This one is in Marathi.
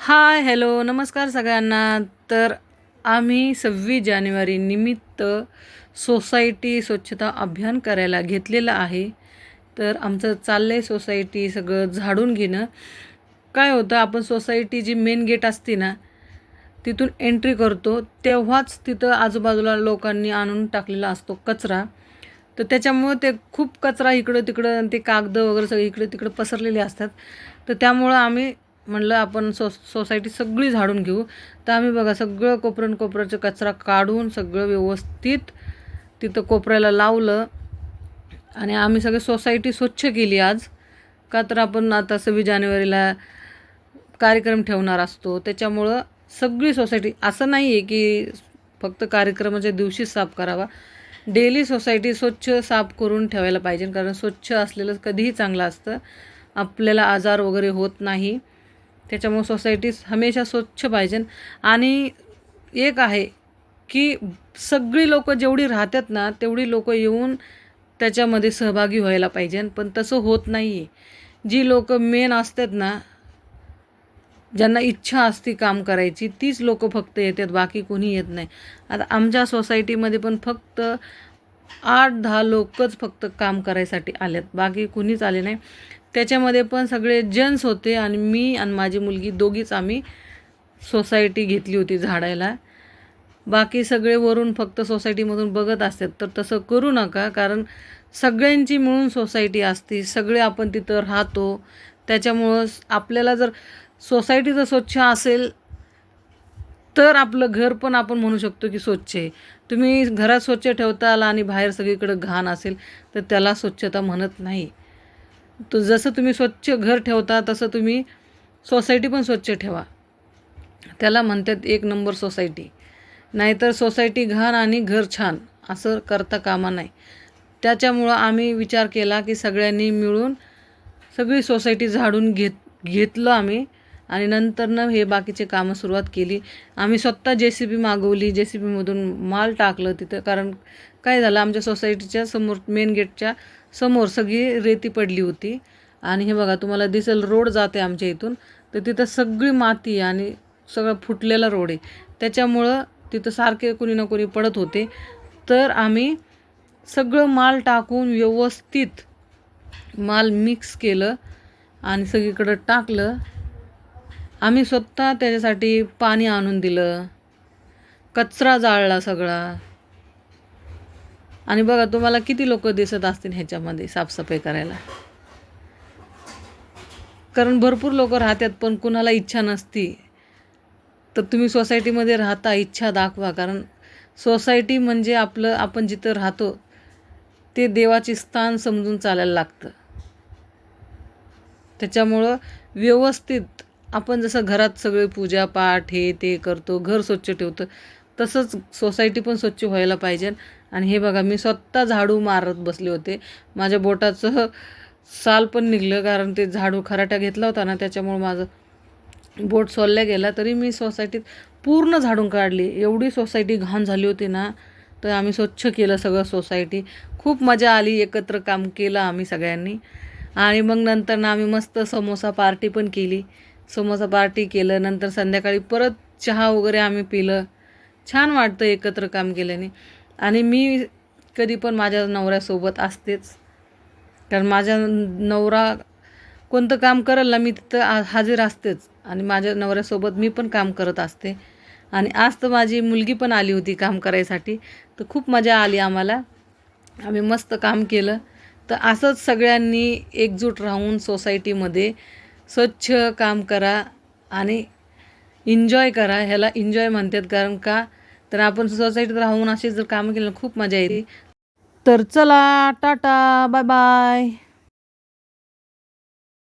हाय हॅलो नमस्कार सगळ्यांना. तर आम्ही सव्वीस जानेवारी निमित्त सोसायटी स्वच्छता अभियान करायला घेतलेलं आहे. तर आमचं चाललं आहे सोसायटी सगळं झाडून घेणं. काय होतं आपण सोसायटी जी मेन गेट असते ना तिथून एंट्री करतो. तेव्हाच तिथं आजूबाजूला लोकांनी आणून टाकलेला असतो कचरा. तर त्याच्यामुळं ते खूप कचरा इकडं तिकडं ते कागद वगैरे सगळे इकडं तिकडं पसरलेले असतात. तर त्यामुळं आम्ही म्हणलं आपण सो सोसायटी सगळी झाडून घेऊ. तर आम्ही बघा सगळं कोपऱ्यान कोपऱ्याचं कचरा काढून सगळं व्यवस्थित तिथं कोपऱ्याला लावलं. आणि आम्ही सगळी सोसायटी स्वच्छ केली आज. का तर आपण आता सव्वीस जानेवारीला कार्यक्रम ठेवणार असतो. त्याच्यामुळं सगळी सोसायटी असं नाही आहे की फक्त कार्यक्रमाच्या दिवशीच साफ करावा. डेली सोसायटी स्वच्छ साफ करून ठेवायला पाहिजे. कारण स्वच्छ असलेलं कधीही चांगलं असतं. आपल्याला आजार वगैरे होत नाही. त्याच्यामुळे सोसायटी हमेशा स्वच्छ पाहिजे. आणि एक आहे की सगळी लोकं जेवढी राहतात ना तेवढी लोकं येऊन त्याच्यामध्ये सहभागी व्हायला पाहिजे. पण तसं होत नाही आहे जी लोकं मेन असतात ना ज्यांना इच्छा असते काम करायची तीच लोकं फक्त येतात बाकी कोणी येत नाही. आता आमच्या सोसायटीमध्ये पण फक्त आठ दहा लोकच फक्त काम करायसाठी आलेत बाकी कुणीच आले नाही. त्याच्यामध्ये पण सगळे जेंट्स होते आणि मी आणि माझी मुलगी दोघीच आम्ही सोसायटी घेतली होती झाडायला. बाकी सगळे वरून फक्त सोसायटीमधून बघत असतात. तर तसं करू नका कारण सगळ्यांची मिळून सोसायटी असते. सगळे आपण तिथं राहतो. त्याच्यामुळं आपल्याला जर सोसायटी जर स्वच्छ असेल तर आपलं घर पण आपण म्हणू शकतो की स्वच्छ आहे. तुम्ही घरात स्वच्छ ठेवताल आणि बाहेर सगळीकडं घाण असेल तर त्याला स्वच्छता म्हणत नाही. तर जसं तुम्ही स्वच्छ घर ठेवता तसं तुम्ही सोसायटी पण स्वच्छ ठेवा. त्याला म्हणतात एक नंबर सोसायटी. नाहीतर सोसायटी घाण आणि घर छान असं करता कामा नाही. त्याच्यामुळं आम्ही विचार केला की सगळ्यांनी मिळून सगळी सोसायटी झाडून घेत घेतलं आम्ही. आणि नंतरनं हे बाकीचे कामं सुरुवात केली. आम्ही स्वतः जे सी बी मागवली. जे सी बीमधून माल टाकलं तिथं. कारण काय झालं आमच्या सोसायटीच्या समोर मेन गेटच्या समोर सगळी रेती पडली होती. आणि हे बघा तुम्हाला दिसेल रोड जाते आमच्या इथून. तर तिथं सगळी माती आणि सगळं फुटलेला रोड आहे. त्याच्यामुळं तिथं सारखे कोणी ना कोणी पडत होते. तर आम्ही सगळं माल टाकून व्यवस्थित माल मिक्स केलं आणि सगळीकडं टाकलं. आम्ही स्वतः त्याच्यासाठी पाणी आणून दिलं. कचरा जाळला सगळा. आणि बघा तुम्हाला किती लोक दिसत असतील ह्याच्यामध्ये साफसफाई करायला. कारण भरपूर लोक राहतात पण कुणाला इच्छा नसती. तर तुम्ही सोसायटीमध्ये राहता इच्छा दाखवा. कारण सोसायटी म्हणजे आपलं आपण जिथं राहतो ते देवाचे स्थान समजून चालायला लागतं. त्याच्यामुळं व्यवस्थित आपण जसं घरात सगळे पूजापाठ हे ते करतो घर स्वच्छ ठेवतो तसंच सोसायटी पण स्वच्छ व्हायला पाहिजे. आणि हे बघा मी स्वतः झाडू मारत बसले होते. माझ्या बोटाचं साल पण निघलं कारण ते झाडू खराट्या घेतला होता ना त्याच्यामुळं माझं बोट सोलल्या गेला. तरी मी सोसायटीत पूर्ण झाडून काढली. एवढी सोसायटी घाण झाली होती ना तर आम्ही स्वच्छ केलं सगळं सोसायटी. खूप मजा आली एकत्र काम केलं आम्ही सगळ्यांनी. आणि मग नंतर ना आम्ही मस्त समोसा पार्टी पण केली. समोसा पार्टी केलं नंतर संध्याकाळी परत चहा वगैरे आम्ही पिलं. छान वाटतं एकत्र काम केल्याने. आणि मी कधी पण माझ्या नवऱ्यासोबत असतेच. कारण माझ्या नवरा कोणतं काम करेल ना मी तिथं हजर असतेच. आणि माझ्या नवऱ्यासोबत मी पण काम करत असते. आणि आज तर माझी मुलगी पण आली होती काम करायसाठी. तर खूप मजा आली आम्हाला. आम्ही मस्त काम केलं. तर असंच सगळ्यांनी एकजूट राहून सोसायटीमध्ये स्वच्छ काम करा आणि एन्जॉय करा ह्याला एन्जॉय म्हणतात. कारण का? तर आपण सोसायटीत राहून असे जर कामं केलं खूप मजा येते. तर चला टाटा बाय बाय